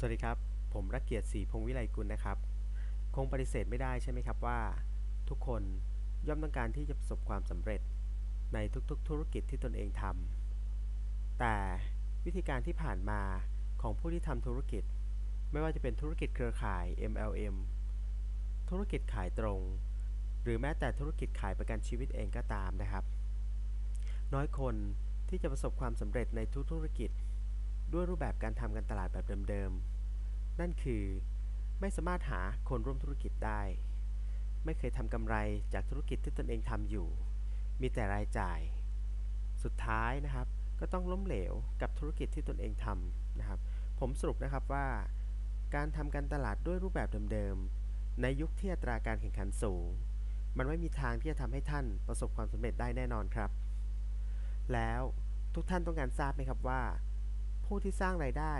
สวัสดีครับ ผมรักเกียรติศรีพงศ์วิไลกุลนะครับ คงปฏิเสธไม่ได้ใช่ไหมครับว่า ทุกคนย่อมต้องการที่จะประสบความสำเร็จในทุกๆ ธุรกิจที่ตนเองทำแต่วิธีการที่ผ่านมาของผู้ที่ทำธุรกิจ ไม่ว่าจะเป็นธุรกิจเครือข่าย MLM ธุรกิจขายตรง หรือแม้แต่ธุรกิจขายประกันชีวิตเองก็ตามนะครับ น้อยคนที่จะประสบความสำเร็จในทุกธุรกิจ ด้วยรูปแบบการทำการตลาดแบบเดิมๆ นั่นคือ ไม่สามารถหาคนร่วมธุรกิจได้ ไม่เคยทำกำไรจากธุรกิจที่ตนเองทำอยู่ มีแต่รายจ่าย สุดท้ายนะครับ ก็ต้องล้มเหลวกับธุรกิจที่ตนเองทำนะครับ ผมสรุปนะครับว่า การทำการตลาดด้วยรูปแบบเดิมๆ ในยุคที่อัตราการแข่งขันสูง มันไม่มีทางที่จะทำให้ท่านประสบความสำเร็จได้แน่นอนครับ แล้วทุกท่านต้องการทราบไหมครับว่า ผู้ที่สร้างรายได้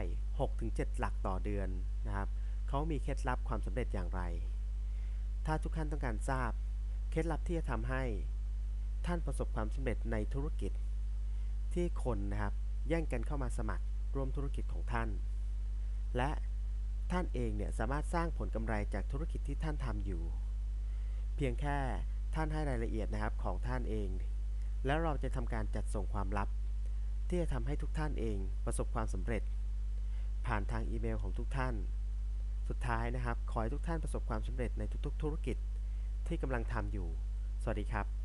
6-7 หลักต่อเดือนนะครับเขามีเคล็ดลับความสำเร็จอย่างไร ถ้าทุกท่านต้องการทราบ เคล็ดลับที่จะทำให้ท่านประสบความสำเร็จในธุรกิจ ที่คนนะครับแย่งกันเข้ามาสมัครร่วมธุรกิจของท่าน และท่านเองเนี่ยสามารถสร้างผลกำไรจากธุรกิจที่ท่านทำอยู่ เพียงแค่ท่านให้รายละเอียดนะครับของท่านเอง แล้วเราจะทำการจัดส่งความลับ ที่จะทำให้ทุกท่านเองประสบความสำเร็จ ผ่านทางอีเมลของทุกท่าน สุดท้ายนะครับ ขอให้ทุกท่านประสบความสำเร็จในทุกๆ ธุรกิจที่กำลังทำอยู่ สวัสดีครับ